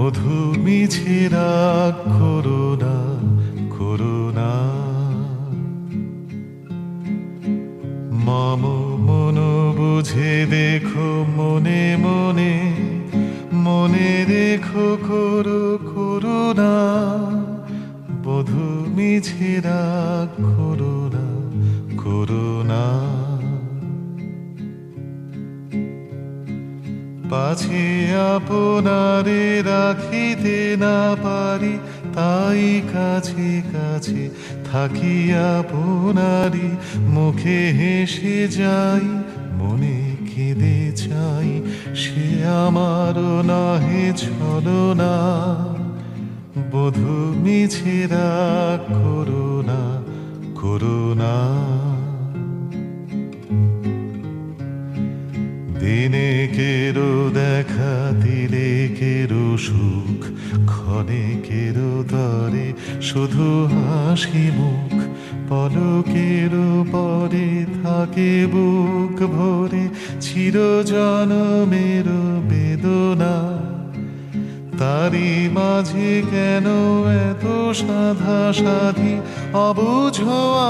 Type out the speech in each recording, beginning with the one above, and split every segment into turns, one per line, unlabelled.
বধু মিছে রাগ করোনা করোনা মম মন বুঝে দেখো, মনে মনে মনে দেখো, করো করুণা বধু মিছে রাগ করুণা করুণা পাছে আপনারে রাখিতে না পারি, তাই কাছে কাছে থাকি আপনারি মুখে হেসে যাই, মনে কেঁদে চাই, সে আমার নাহে ছলো না বধু মিছে রাগ করুণা করুণা দিনে কেরো দেখা, দিলে কেরো সুখ, ক্ষণে কেরো দরে, শুধু হাসি মুখ পলকেরও পরে থাকে বুক ভরে চির জনমের বেদনা। তারি মাঝে কেন এত সাধা সাধি, অবুঝ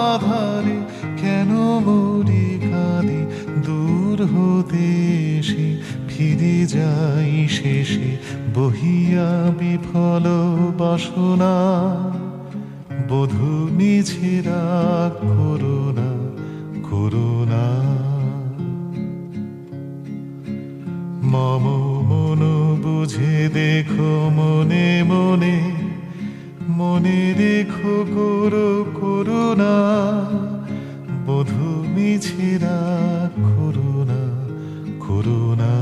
আধারে কেন মরি যাই শেষে বহিয়া বিফল বাসনা। বধু মিছে করুণা করুণা মম মন বুঝে দেখো মনে মনে মনে দেখো করো করুণা বধু মিছে করুণা করুণা